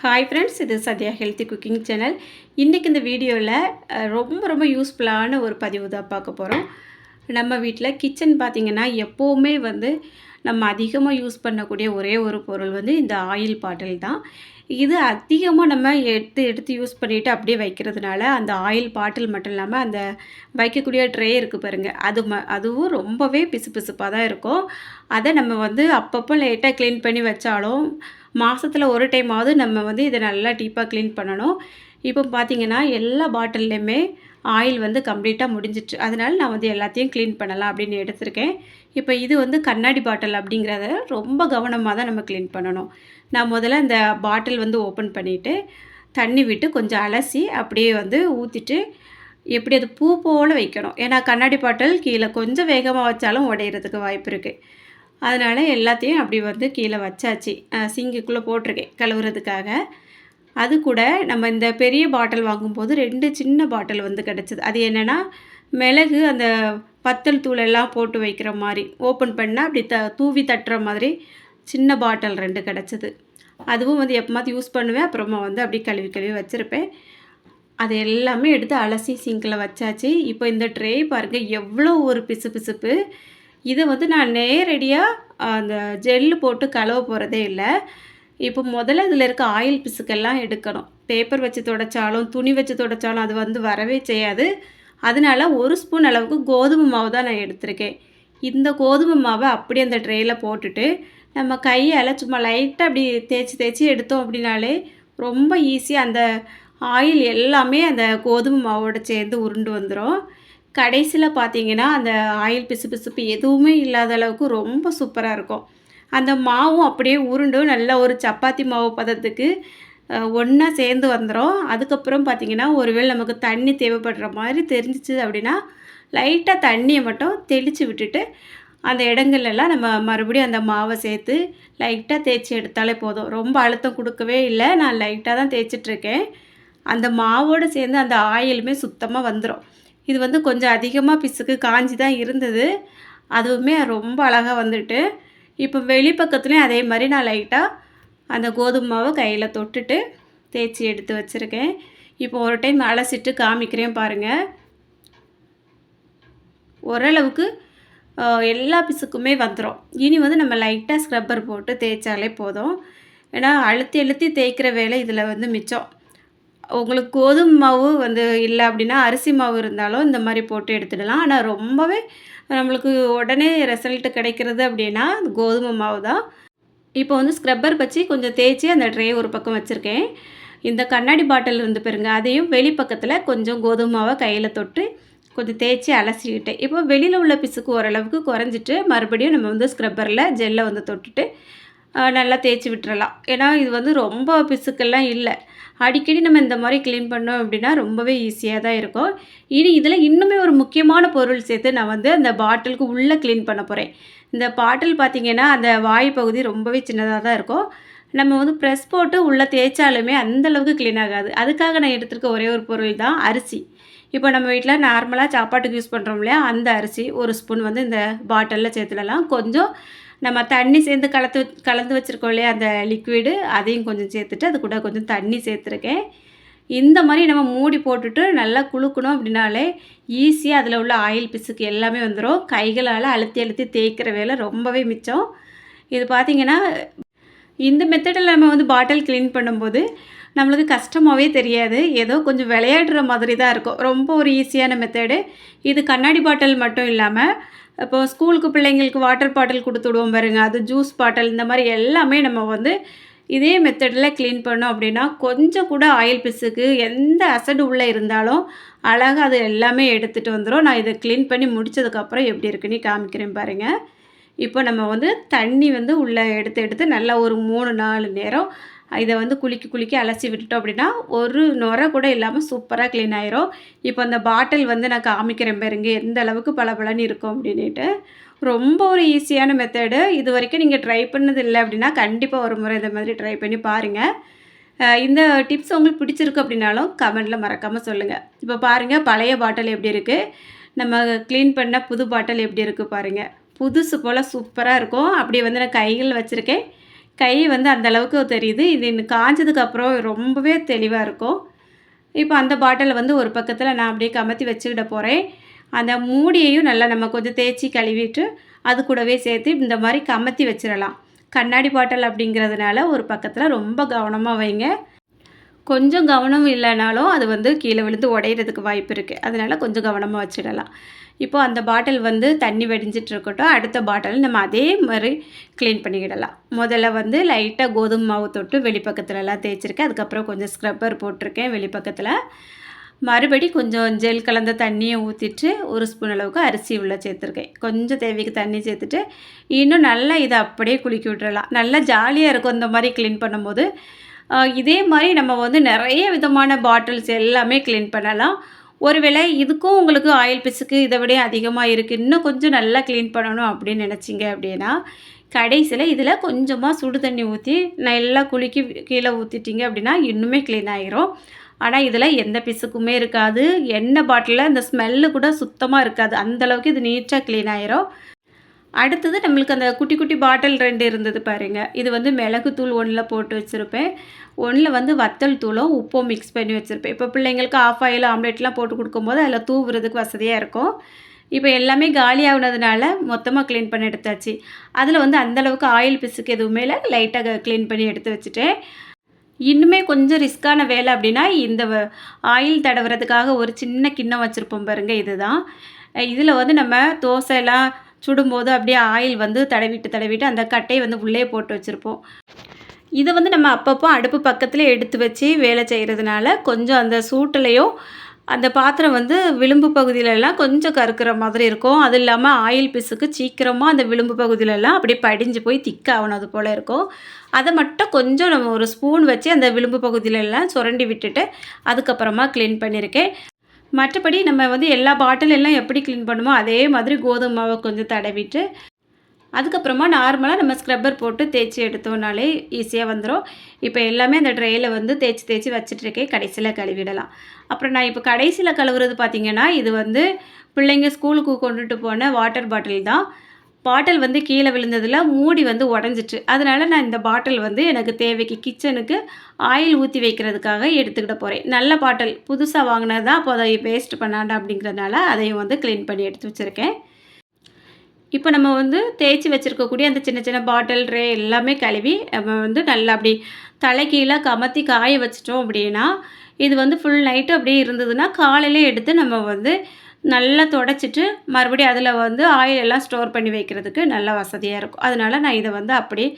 Hi friends இது Sathya healthy cooking channel இன்றைக்கி இந்த வீடியோவில் ரொம்ப ரொம்ப யூஸ்ஃபுல்லான ஒரு பதிவு தான் பார்க்க போகிறோம் நம்ம வீட்டில் கிச்சன் பார்த்திங்கன்னா எப்போவுமே வந்து நம்ம அதிகமாக யூஸ் பண்ணக்கூடிய ஒரே ஒரு பொருள் வந்து இந்த ஆயில் பாட்டில் தான். இது அதிகமாக நம்ம எடுத்து எடுத்து யூஸ் பண்ணிவிட்டு அப்படியே வைக்கிறதுனால அந்த ஆயில் பாட்டில் மட்டும் இல்லாமல் அந்த வைக்கக்கூடிய ட்ரே இருக்குது பாருங்கள் அது ம அதுவும் ரொம்பவே பிசு பிசுப்பாக தான் இருக்கும். அதை நம்ம வந்து அப்பப்போ லைட்டாக க்ளீன் பண்ணி வச்சாலும் மாதத்தில் ஒரு டைமாவது நம்ம வந்து இதை நல்லா டீப்பாக க்ளீன் பண்ணணும். இப்போ பார்த்திங்கன்னா எல்லா பாட்டில்லையுமே ஆயில் வந்து கம்ப்ளீட்டாக முடிஞ்சிச்சு அதனால் நான் வந்து எல்லாத்தையும் க்ளீன் பண்ணலாம் அப்படின்னு எடுத்திருக்கேன். இப்போ இது வந்து கண்ணாடி பாட்டில் அப்படிங்கிறத ரொம்ப கவனமாக தான் நம்ம க்ளீன் பண்ணணும். நான் முதல்ல இந்த பாட்டில் வந்து ஓப்பன் பண்ணிவிட்டு தண்ணி விட்டு கொஞ்சம் அலசி அப்படியே வந்து ஊற்றிட்டு எப்படி அது பூ போல் வைக்கணும். ஏன்னா கண்ணாடி பாட்டில் கீழே கொஞ்சம் வேகமாக வச்சாலும் உடையிறதுக்கு வாய்ப்பு இருக்குது அதனால் எல்லாத்தையும் அப்படி வந்து கீழே வச்சாச்சு. சிங்குக்குள்ளே போட்டிருக்கேன் கழுவுறதுக்காக. அது கூட நம்ம இந்த பெரிய பாட்டில் வாங்கும்போது ரெண்டு சின்ன பாட்டில் வந்து கிடச்சிது. அது என்னென்னா மிளகு அந்த பத்தல் தூள் எல்லாம் போட்டு வைக்கிற மாதிரி ஓப்பன் பண்ணால் அப்படி த தூவி தட்டுற மாதிரி சின்ன பாட்டில் ரெண்டு கிடச்சிது. அதுவும் வந்து எப்போமாவது யூஸ் பண்ணுவேன் அப்புறமா வந்து அப்படியே கழுவி கழுவி வச்சுருப்பேன். அது எல்லாமே எடுத்து அலசி சிங்கில் வச்சாச்சு. இப்போ இந்த ட்ரே பாருங்கள் எவ்வளோ ஒரு பிசு பிசுப்பு. இதை வந்து நான் நேரடியாக அந்த ஜெல்லு போட்டு கழுவ போகிறதே இல்லை. இப்போ முதல்ல இதில் இருக்க ஆயில் பிசுக்கெல்லாம் எடுக்கணும். பேப்பர் வச்சு துடைச்சாலும் துணி வச்சு துடைச்சாலும் அது வந்து வரவே செய்யாது. அதனால ஒரு ஸ்பூன் அளவுக்கு கோதுமை மாவு தான் நான் எடுத்திருக்கேன். இந்த கோதுமை மாவை அப்படியே அந்த ட்ரேயில் போட்டுட்டு நம்ம கையால் சும்மா லைட்டாக அப்படி தேய்ச்சி தேய்ச்சி எடுத்தோம் அப்படின்னாலே ரொம்ப ஈஸியாக அந்த ஆயில் எல்லாமே அந்த கோதுமை மாவோட சேர்ந்து உருண்டு வந்துடும் கடைசியில் பார்த்தீங்கன்னா அந்த ஆயில் பிசு பிசுப்பு எதுவுமே இல்லாத அளவுக்கு ரொம்ப சூப்பராக இருக்கும். அந்த மாவும் அப்படியே உருண்டும் நல்ல ஒரு சப்பாத்தி மாவு பதத்துக்கு ஒன்றா சேர்ந்து வந்துடும் அதுக்கப்புறம் பார்த்தீங்கன்னா ஒருவேளை நமக்கு தண்ணி தேவைப்படுற மாதிரி தெரிஞ்சிச்சு அப்படின்னா லைட்டாக தண்ணியை மட்டும் தெளித்து விட்டுட்டு அந்த இடங்கள்லாம் நம்ம மறுபடியும் அந்த மாவை சேர்த்து லைட்டாக தேய்ச்சி எடுத்தாலே போதும். ரொம்ப அழுத்தம் கொடுக்கவே இல்லை. நான் லைட்டாக தான் தேய்ச்சிட்ருக்கேன். அந்த மாவோடு சேர்ந்து அந்த ஆயிலுமே சுத்தமாக வந்துடும் இது வந்து கொஞ்சம் அதிகமாக பிசுக்கு காஞ்சி தான் இருந்தது. அதுவுமே ரொம்ப அழகாக வந்துட்டு இப்போ வெளிப்பக்கத்துலேயும் அதே மாதிரி நான் லைட்டாக அந்த கோதுமை மாவை கையில் தொட்டுட்டு தேய்ச்சி எடுத்து வச்சுருக்கேன். இப்போ ஒரு டைம் அலசிட்டு காமிக்கிறேன் பாருங்கள் ஓரளவுக்கு எல்லா பிசுக்குமே வந்துடும் இனி வந்து நம்ம லைட்டாக ஸ்க்ரப்பர் போட்டு தேய்ச்சாலே போதும். ஏன்னா அழுத்தி அழுத்தி தேய்க்கிற வேலை இதில் வந்து மிச்சம். உங்களுக்கு கோதுமை மாவு வந்து இல்லை அப்படின்னா அரிசி மாவு இருந்தாலும் இந்த மாதிரி போட்டு எடுத்துடலாம். ஆனால் ரொம்பவே நம்மளுக்கு உடனே ரிசல்ட் கிடைக்கிறது அப்படின்னா கோதுமை மாவு தான். இப்போ வந்து ஸ்க்ரப்பர் வச்சு கொஞ்சம் தேய்ச்சி அந்த ட்ரே ஒரு பக்கம் வச்சுருக்கேன். இந்த கண்ணாடி பாட்டில் இருந்து பாருங்க அதையும் வெளிப்பக்கத்தில் கொஞ்சம் கோதுமை மாவை கையில் தொட்டு கொஞ்சம் தேய்ச்சி அலசிக்கிட்டேன். இப்போ வெளியில் உள்ள பிசுக்கு ஓரளவுக்கு குறைஞ்சிட்டு மறுபடியும் நம்ம வந்து ஸ்க்ரப்பரில் ஜெல்லை வந்து தொட்டுட்டு நல்லா தேய்ச்சி விட்டுறலாம். ஏன்னா இது வந்து ரொம்ப பிசுக்கெல்லாம் இல்லை. அடிக்கடி நம்ம இந்த மாதிரி க்ளீன் பண்ணோம் அப்படின்னா ரொம்பவே ஈஸியாக தான் இருக்கும். இனி இதில் இன்னுமே ஒரு முக்கியமான பொருள் சேர்த்து நான் வந்து அந்த பாட்டிலுக்கு உள்ளே க்ளீன் பண்ண போகிறேன் இந்த பாட்டில் பார்த்திங்கன்னா அந்த வாய் பகுதி ரொம்பவே சின்னதாக தான் இருக்கும். நம்ம வந்து ப்ரெஸ் போட்டு உள்ளே தேய்ச்சாலுமே அந்தளவுக்கு க்ளீன் ஆகாது. அதுக்காக நான் எடுத்துருக்க ஒரே ஒரு பொருள் தான் அரிசி. இப்போ நம்ம வீட்டில் நார்மலாக சாப்பாட்டுக்கு யூஸ் பண்ணுறோம் இல்லையா அந்த அரிசி ஒரு ஸ்பூன் வந்து இந்த பாட்டிலில் சேர்த்துடலாம். கொஞ்சம் நம்ம தண்ணி சேர்ந்து கலந்து கலந்து வச்சுருக்கோம் இல்லையா அந்த லிக்விடு அதையும் கொஞ்சம் சேர்த்துட்டு அது கூட கொஞ்சம் தண்ணி சேர்த்துருக்கேன். இந்த மாதிரி நம்ம மூடி போட்டுட்டு நல்லா குலுக்கணும் அப்படின்னாலே ஈஸியாக அதில் உள்ள ஆயில் பிசுக்கு எல்லாமே வந்துடும் கைகளால் அழுத்தி அழுத்தி தேய்க்கிற வேலை ரொம்பவே மிச்சம். இது பார்த்திங்கன்னா இந்த மெத்தடில் நம்ம வந்து பாட்டில் க்ளீன் பண்ணும்போது நம்மளுக்கு கஷ்டமாகவே தெரியாது. ஏதோ கொஞ்சம் விளையாடுற மாதிரி தான் இருக்கும். ரொம்ப ஒரு ஈஸியான மெத்தடு இது கண்ணாடி பாட்டில் மட்டும் இல்லாமல் இப்போ ஸ்கூலுக்கு பிள்ளைங்களுக்கு வாட்டர் பாட்டில் கொடுத்து விடுவோம் பாருங்க அது ஜூஸ் பாட்டில் இந்த மாதிரி எல்லாமே நம்ம வந்து இதே மெத்தடில் க்ளீன் பண்ணோம் அப்படின்னா கொஞ்சம் கூட ஆயில் பிசுக்கு எந்த அசடு உள்ளே இருந்தாலும் அழகாக அது எல்லாமே எடுத்துகிட்டு வந்துடும் நான் இதை க்ளீன் பண்ணி முடிச்சதுக்கப்புறம் எப்படி இருக்குன்னு காமிக்கிறேன் பாருங்கள் இப்போ நம்ம வந்து தண்ணி வந்து உள்ளே எடுத்து எடுத்து நல்லா ஒரு மூணு நாலு நேரம் இதை வந்து குலுக்கி குலுக்கி அலசி விட்டுட்டோம் அப்படின்னா ஒரு நுரை கூட இல்லாமல் சூப்பராக க்ளீன் ஆயிரும். இப்போ அந்த பாட்டில் வந்து நான் காமிக்கிறேன் பாருங்க எந்த அளவுக்கு பளபளன்னு இருக்கும் அப்படின்ட்டு ரொம்ப ஒரு ஈஸியான மெத்தடு இது வரைக்கும் நீங்கள் ட்ரை பண்ணது இல்லை அப்படின்னா கண்டிப்பாக ஒரு முறை இந்த மாதிரி ட்ரை பண்ணி பாருங்கள் இந்த டிப்ஸ் உங்களுக்கு பிடிச்சிருக்கு அப்படின்னாலும் கமெண்டில் மறக்காமல் சொல்லுங்கள் இப்போ பாருங்கள் பழைய பாட்டில் எப்படி இருக்குது நம்ம க்ளீன் பண்ண புது பாட்டில் எப்படி இருக்குது பாருங்கள் புதுசு போல் சூப்பராக இருக்கும். அப்படியே வந்து நான் கைகள் வச்சுருக்கேன். கை வந்து அந்த அளவுக்கு தெரியுது. இது இன்னும் காஞ்சதுக்கப்புறம் ரொம்பவே தெளிவாக இருக்கும். இப்போ அந்த பாட்டில் வந்து ஒரு பக்கத்தில் நான் அப்படியே கமத்தி வச்சுக்கிட போகிறேன் அந்த மூடியையும் நல்லா நம்ம கொஞ்சம் தேய்ச்சி கழுவிட்டு அது கூடவே சேர்த்து இந்த மாதிரி கமத்தி வச்சிடலாம். கண்ணாடி பாட்டில் அப்படிங்கிறதுனால ஒரு பக்கத்தில் ரொம்ப கவனமாக வைங்க. கொஞ்சம் கவனம் இல்லைனாலும் அது வந்து கீழே விழுந்து உடையிறதுக்கு வாய்ப்பு இருக்குது அதனால் கொஞ்சம் கவனமாக வச்சிடலாம். இப்போது அந்த பாட்டில் வந்து தண்ணி வெடிஞ்சிட்டு இருக்கட்டும் அடுத்த பாட்டில் நம்ம அதே மாதிரி க்ளீன் பண்ணிக்கிடலாம். முதல்ல வந்து லைட்டாக கோதுமை மாவு தொட்டு வெளிப்பக்கத்துலலாம் தேய்ச்சிருக்கேன். அதுக்கப்புறம் கொஞ்சம் ஸ்க்ரப்பர் போட்டிருக்கேன் வெளிப்பக்கத்தில். மறுபடி கொஞ்சம் ஜெல் கலந்த தண்ணியை ஊற்றிட்டு ஒரு ஸ்பூன் அளவுக்கு அரிசி உள்ளே சேர்த்துருக்கேன். கொஞ்சம் தேவைக்கு தண்ணி சேர்த்துட்டு இன்னும் நல்லா இதை அப்படியே குளிக்க விட்டுறலாம். நல்லா ஜாலியாக இருக்கும் இந்த மாதிரி க்ளீன் பண்ணும்போது. இதே மாதிரி நம்ம வந்து நிறைய விதமான பாட்டில்ஸ் எல்லாமே க்ளீன் பண்ணலாம். ஒருவேளை இதுக்கும் உங்களுக்கு ஆயில் பிசுக்கு இதை விட அதிகமாக இருக்குது இன்னும் கொஞ்சம் நல்லா க்ளீன் பண்ணணும் அப்படின்னு நினச்சிங்க அப்படின்னா கடைசியில் இதில் கொஞ்சமாக சுடு தண்ணி ஊற்றி நல்லா குலுக்கி கீழே ஊற்றிட்டிங்க அப்படின்னா இன்னுமே க்ளீன் ஆகிரும் ஆனால் இதில் எந்த பிசுக்குமே இருக்காது. எண்ணெய் பாட்டிலில் இந்த ஸ்மெல்லு கூட சுத்தமாக இருக்காது. அந்தளவுக்கு இது நீட்டாக க்ளீன் ஆகிரும் அடுத்தது நம்மளுக்கு அந்த குட்டி குட்டி பாட்டில் ரெண்டு இருந்தது பாருங்கள் இது வந்து மிளகுத்தூள் ஒன்றில் போட்டு வச்சுருப்பேன். ஒன்றில் வந்து வத்தல் தூளும் உப்பும் மிக்ஸ் பண்ணி வச்சுருப்பேன். இப்போ பிள்ளைங்களுக்கு ஆஃப் ஆயில் ஆம்லேட்லாம் போட்டு கொடுக்கும்போது அதில் தூவுறதுக்கு வசதியாக இருக்கும். இப்போ எல்லாமே காலி ஆகுனதுனால மொத்தமாக க்ளீன் பண்ணி எடுத்தாச்சு. அதில் வந்து அந்தளவுக்கு ஆயில் பிசுக்கு எதுவுமே இல்லை. லைட்டாக க்ளீன் பண்ணி எடுத்து வச்சுட்டேன். இன்னுமே கொஞ்சம் ரிஸ்க்கான வேலை அப்படின்னா இந்த ஆயில் தடவுறதுக்காக ஒரு சின்ன கிண்ணம் வச்சுருப்போம் பாருங்கள் இதுதான். இதில் வந்து நம்ம தோசைலாம் சுடும்போது அப்படியே ஆயில் வந்து தடவிட்டு தடவிட்டு அந்த கட்டையை வந்து உள்ளே போட்டு வச்சுருப்போம். இதை வந்து நம்ம அப்பப்போ அடுப்பு பக்கத்தில் எடுத்து வச்சு வேலை செய்கிறதுனால கொஞ்சம் அந்த சூட்டிலையும் அந்த பாத்திரம் வந்து விளிம்பு பகுதியிலலாம் கொஞ்சம் கருக்கிற மாதிரி இருக்கும். அது இல்லாமல் ஆயில் பிசுக்கு சீக்கிரமாக அந்த விளிம்பு பகுதியிலலாம் அப்படியே படிஞ்சு போய் திக்காகணும் அது போல் இருக்கும். அதை மட்டும் கொஞ்சம் நம்ம ஒரு ஸ்பூன் வச்சு அந்த விளிம்பு பகுதியிலலாம் சுரண்டி விட்டுட்டு அதுக்கப்புறமா க்ளீன் பண்ணியிருக்கேன். மற்றபடி நம்ம வந்து எல்லா பாட்டில் எல்லாம் எப்படி க்ளீன் பண்ணுமோ அதே மாதிரி கோதுமை மாவை கொஞ்சம் தடவிட்டு அதுக்கப்புறமா நார்மலாக நம்ம ஸ்க்ரப்பர் போட்டு தேய்ச்சி எடுத்தோம்னாலே ஈஸியாக வந்துடும் இப்போ எல்லாமே அந்த ட்ரெயில் வந்து தேய்ச்சி தேய்ச்சி வச்சுட்ருக்கேன் கடைசியில் கழுவிடலாம். அப்புறம் நான் இப்போ கடைசியில் கழுவுறது பார்த்திங்கன்னா இது வந்து பிள்ளைங்க ஸ்கூலுக்கு கொண்டுட்டு போன வாட்டர் பாட்டில் தான். பாட்டில் வந்து கீழே விழுந்ததில் மூடி வந்து உடஞ்சிட்டு அதனால் நான் இந்த பாட்டில் வந்து எனக்கு தேவைக்கு கிச்சனுக்கு ஆயில் ஊற்றி வைக்கிறதுக்காக எடுத்துக்கிட்ட போகிறேன் நல்ல பாட்டில் புதுசாக வாங்கினது தான் அப்போ அதை வேஸ்ட் பண்ணாண்டா அப்படிங்கிறதுனால அதையும் வந்து க்ளீன் பண்ணி எடுத்து வச்சுருக்கேன். இப்போ நம்ம வந்து தேய்ச்சி வச்சுருக்கக்கூடிய அந்த சின்ன சின்ன பாட்டில் ட்ரே எல்லாமே கழுவி நம்ம வந்து நல்லா அப்படி தலைக்கீழே கமத்தி காய வச்சிட்டோம் அப்படின்னா இது வந்து ஃபுல் நைட்டு அப்படியே இருந்ததுன்னா காலையில் எடுத்து நம்ம வந்து நல்லா துடைச்சிட்டு மறுபடியும் அதில் வந்து ஆயில் எல்லாம் ஸ்டோர் பண்ணி வைக்கிறதுக்கு நல்லா வசதியாக இருக்கும். அதனால் நான் இதை வந்து அப்படியே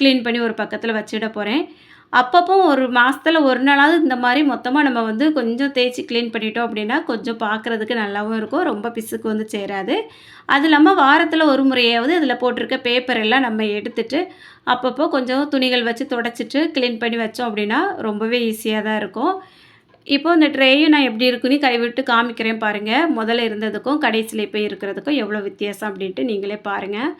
க்ளீன் பண்ணி ஒரு பக்கத்தில் வச்சுட போகிறேன் அப்பப்போ ஒரு மாதத்தில் ஒரு நாளாவது இந்த மாதிரி மொத்தமாக நம்ம வந்து கொஞ்சம் தேய்ச்சி க்ளீன் பண்ணிட்டோம் அப்படின்னா கொஞ்சம் பார்க்குறதுக்கு நல்லாவும் இருக்கும். ரொம்ப பிசுக்கு வந்து சேராது. அது இல்லாமல் வாரத்தில் ஒரு முறையாவது அதில் போட்டிருக்க பேப்பர் எல்லாம் நம்ம எடுத்துட்டு அப்பப்போ கொஞ்சம் துணிகள் வச்சு துடைச்சிட்டு க்ளீன் பண்ணி வச்சோம் அப்படின்னா ரொம்பவே ஈஸியாக தான் இருக்கும். இப்போ இந்த ட்ரேயும் நான் எப்படி இருக்குன்னு கைவிட்டு காமிக்கிறேன் பாருங்கள் முதல்ல இருந்ததுக்கும் கடைசியில் இப்போ இருக்கிறதுக்கும் எவ்வளோ வித்தியாசம் அப்படின்ட்டு நீங்களே பாருங்கள்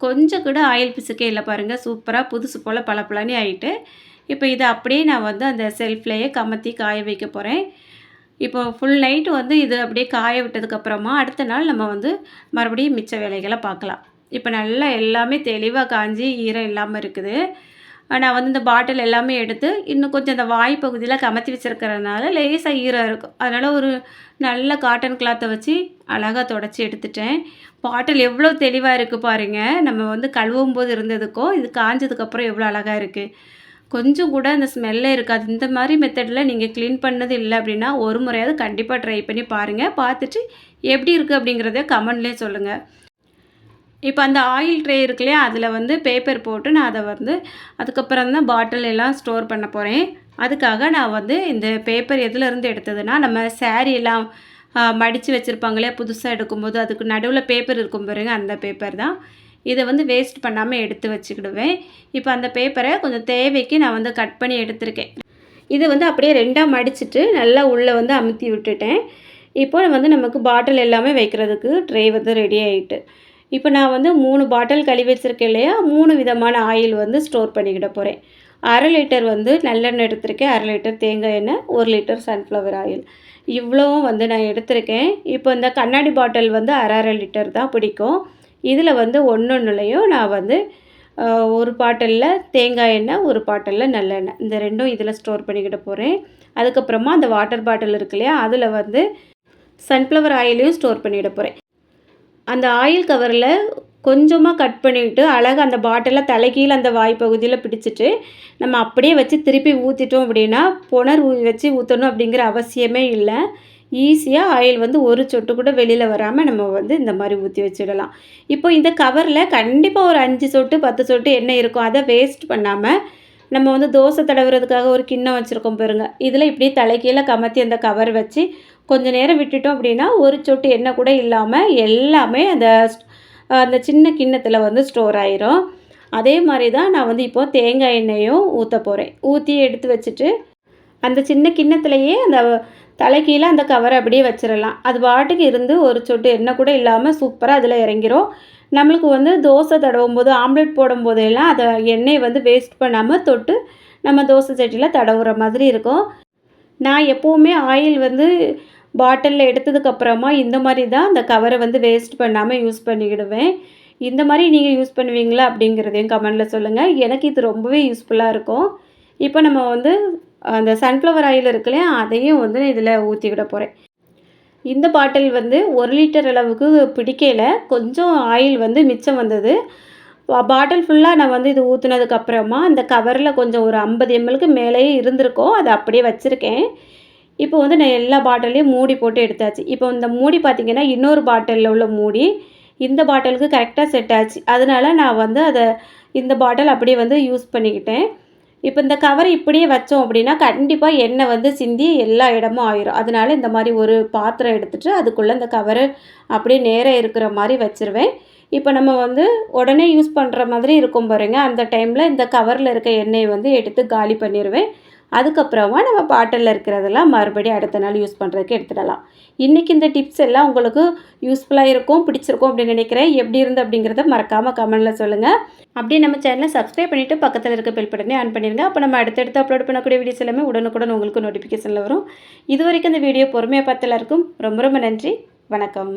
கொஞ்சம் கூட ஆயில் பிசுக்கே இல்லை பாருங்கள் சூப்பராக புதுசு போல் பளபளன்னு ஆகிட்டு இப்போ இதை அப்படியே நான் வந்து அந்த செல்ஃப்லேயே கமத்தி காய வைக்க போகிறேன் இப்போ ஃபுல் நைட்டு வந்து இது அப்படியே காய விட்டதுக்கப்புறமா அடுத்த நாள் நம்ம வந்து மறுபடியும் மிச்ச வேலைகளை பார்க்கலாம். இப்போ நல்லா எல்லாமே தெளிவாக காஞ்சி ஈரம் இல்லாமல் இருக்குது. நான் வந்து இந்த பாட்டில் எல்லாமே எடுத்து இன்னும் கொஞ்சம் அந்த வாய் பகுதியில் கமத்தி வச்சுருக்கிறதுனால லேசாக ஈரம் இருக்கும். அதனால் ஒரு நல்ல காட்டன் கிளாத்தை வச்சு அழகாக தொடச்சி எடுத்துட்டேன். பாட்டில் எவ்வளோ தெளிவாக இருக்குது பாருங்கள் நம்ம வந்து கழுவும் போது இருந்ததுக்கும் இது காஞ்சதுக்கப்புறம் எவ்வளோ அழகாக இருக்குது கொஞ்சம் கூட அந்த ஸ்மெல்லே இருக்காது. இந்த மாதிரி மெத்தடில் நீங்கள் க்ளீன் பண்ணது இல்லை அப்படின்னா ஒரு முறையாவது கண்டிப்பாக ட்ரை பண்ணி பாருங்கள் பார்த்துட்டு எப்படி இருக்குது அப்படிங்கிறத கமெண்ட்லேயே சொல்லுங்கள் இப்போ அந்த ஆயில் ட்ரே இருக்கு இல்லையா அதில் வந்து பேப்பர் போட்டு நான் அதை வந்து அதுக்கப்புறம் தான் பாட்டில் எல்லாம் ஸ்டோர் பண்ண போகிறேன் அதுக்காக நான் வந்து இந்த பேப்பர் எதுலேருந்து எடுத்ததுன்னா நம்ம சேரீ எல்லாம் மடித்து வச்சுருப்பாங்களே புதுசாக எடுக்கும்போது அதுக்கு நடுவில் பேப்பர் இருக்கும் பாருங்க அந்த பேப்பர் தான். இதை வந்து வேஸ்ட் பண்ணாமல் எடுத்து வச்சுக்கிடுவேன். இப்போ அந்த பேப்பரை கொஞ்சம் தேவைக்கு நான் வந்து கட் பண்ணி எடுத்திருக்கேன். இதை வந்து அப்படியே ரெண்டாக மடிச்சுட்டு நல்லா உள்ளே வந்து அமுத்தி விட்டுட்டேன். இப்போ வந்து நமக்கு பாட்டில் எல்லாமே வைக்கிறதுக்கு ட்ரே வந்து ரெடி ஆகிட்டு இப்போ நான் வந்து மூணு பாட்டில் கழுவி வச்சுருக்கேன் இல்லையா? மூணு விதமான ஆயில் வந்து ஸ்டோர் பண்ணிக்கிட போகிறேன் அரை லிட்டர் வந்து நல்லெண்ணெய் எடுத்திருக்கேன். அரை லிட்டர் தேங்காய் எண்ணெய் ஒரு லிட்டர் சன்ஃப்ளவர் ஆயில் இவ்வளோவும் வந்து நான் எடுத்திருக்கேன். இப்போ இந்த கண்ணாடி பாட்டில் வந்து அரை அரை லிட்டர் தான் பிடிக்கும். இதில் வந்து ஒன்று ஒன்றுலையும் நான் வந்து ஒரு பாட்டிலில் தேங்காய் எண்ணெய் ஒரு பாட்டிலில் நல்லெண்ணெய். இந்த ரெண்டும் இதில் ஸ்டோர் பண்ணிக்கிட போகிறேன் அதுக்கப்புறமா அந்த வாட்டர் பாட்டில் இருக்கு இல்லையா? அதில் வந்து சன்ஃப்ளவர் ஆயிலையும் ஸ்டோர் பண்ணிவிட போகிறேன் அந்த ஆயில் கவரில் கொஞ்சமாக கட் பண்ணிவிட்டு அழகாக அந்த பாட்டிலை தலைகீழ அந்த வாய் பகுதியில் பிடிச்சிட்டு நம்ம அப்படியே வச்சு திருப்பி ஊற்றிட்டோம் அப்படின்னா புனர் ஊ வச்சு ஊற்றணும் அப்படிங்கிற அவசியமே இல்லை. ஈஸியாக ஆயில் வந்து ஒரு சொட்டு கூட வெளியில் வராமல் நம்ம வந்து இந்த மாதிரி ஊற்றி வச்சிடலாம். இப்போ இந்த கவரில் கண்டிப்பாக ஒரு அஞ்சு சொட்டு பத்து சொட்டு எண்ணெய் இருக்கும். அதை வேஸ்ட் பண்ணாமல் நம்ம வந்து தோசை தடவுறதுக்காக ஒரு கிண்ணம் வச்சுருக்கோம் பாருங்க. இதில் இப்படி தலைக்கீழே கமத்தி அந்த கவர் வச்சு கொஞ்ச நேரம் விட்டுட்டோம் அப்படின்னா ஒரு சொட்டு எண்ணெய் கூட இல்லாமல் எல்லாமே அந்த அந்த சின்ன கிண்ணத்தில் வந்து ஸ்டோர் ஆயிரும். அதே மாதிரி தான் நான் வந்து இப்போது தேங்காய் எண்ணெயும் ஊற்ற போகிறேன் ஊற்றி எடுத்து வச்சுட்டு அந்த சின்ன கிண்ணத்துலையே அந்த தலைக்கீழே அந்த கவரை அப்படியே வச்சிடலாம் அது பாட்டுக்கு இருந்து ஒரு சொட்டு எண்ணெய் கூட இல்லாமல் சூப்பராக அதில் இறங்கிரும். நம்மளுக்கு வந்து தோசை தடவும் போது ஆம்லெட் போடும் போதெல்லாம் அதை எண்ணெயை வந்து வேஸ்ட் பண்ணாமல் தொட்டு நம்ம தோசை சட்டியில் தடவுற மாதிரி இருக்கும். நான் எப்போவுமே ஆயில் வந்து பாட்டிலில் எடுத்ததுக்கப்புறமா இந்த மாதிரி தான் அந்த கவரை வந்து வேஸ்ட் பண்ணாமல் யூஸ் பண்ணிக்கிடுவேன். இந்த மாதிரி நீங்கள் யூஸ் பண்ணுவீங்களா அப்படிங்கிறதையும் கமெண்டில் சொல்லுங்கள் எனக்கு இது ரொம்பவே யூஸ்ஃபுல்லாக இருக்கும். இப்போ நம்ம வந்து அந்த சன்ஃப்ளவர் ஆயில் இருக்குல்லையா அதையும் வந்து இதில் ஊற்றிக்கிட போகிறேன் இந்த பாட்டில் வந்து ஒரு லிட்டர் அளவுக்கு பிடிக்கல. கொஞ்சம் ஆயில் வந்து மிச்சம் வந்தது. பாட்டில் ஃபுல்லாக நான் வந்து இது ஊற்றுனதுக்கப்புறமா அந்த கவரில் கொஞ்சம் ஒரு ஐம்பது எம்எல்க்கு மேலேயே இருந்திருக்கோம். அதை அப்படியே வச்சுருக்கேன். இப்போ வந்து நான் எல்லா பாட்டிலையும் மூடி போட்டு எடுத்தாச்சு. இப்போ இந்த மூடி பார்த்திங்கன்னா இன்னொரு பாட்டிலில் உள்ள மூடி இந்த பாட்டிலுக்கு கரெக்டாக செட் ஆச்சு. அதனால நான் வந்து அதை இந்த பாட்டில் அப்படியே வந்து யூஸ் பண்ணிக்கிட்டேன். இப்போ இந்த கவர் இப்படியே வச்சோம் அப்படின்னா கண்டிப்பாக எண்ணெய் வந்து சிந்தி எல்லா இடமும் ஆயிரும். அதனால இந்த மாதிரி ஒரு பாத்திரம் எடுத்துகிட்டு அதுக்குள்ளே இந்த கவரு அப்படியே நேராக இருக்கிற மாதிரி வச்சுருவேன். இப்போ நம்ம வந்து உடனே யூஸ் பண்ணுற மாதிரி இருக்கும் பாருங்க. அந்த டைமில் இந்த கவரில் இருக்க எண்ணெயை வந்து எடுத்து காலி பண்ணிடுவேன் அதுக்கப்புறமா நம்ம பாட்டிலில் இருக்கிறதெல்லாம் மறுபடியும் அடுத்த நாள் யூஸ் பண்ணுறதுக்கு எடுத்துடலாம். இன்றைக்கி இந்த டிப்ஸ் எல்லாம் உங்களுக்கு யூஸ்ஃபுல்லாக இருக்கும் பிடிச்சிருக்கும் அப்படின்னு நினைக்கிறேன். எப்படி இருந்து அப்படிங்கிறத மறக்காமல் கமெண்டில் சொல்லுங்கள் அப்படியே நம்ம சேனலை சப்ஸ்கிரைப் பண்ணிவிட்டு பக்கத்தில் இருக்க பெல் பட்டனே ஆன் பண்ணிடுங்க அப்போ நம்ம அடுத்தடுத்து அப்லோட் பண்ணக்கூடிய வீடியோஸ் எல்லாமே உடனுக்குடன் உங்களுக்கு நோட்டிஃபிகேஷனில் வரும். இது வரைக்கும் இந்த வீடியோ பொறுமையாக பார்த்து எல்லாருக்கும் ரொம்ப ரொம்ப நன்றி. வணக்கம்.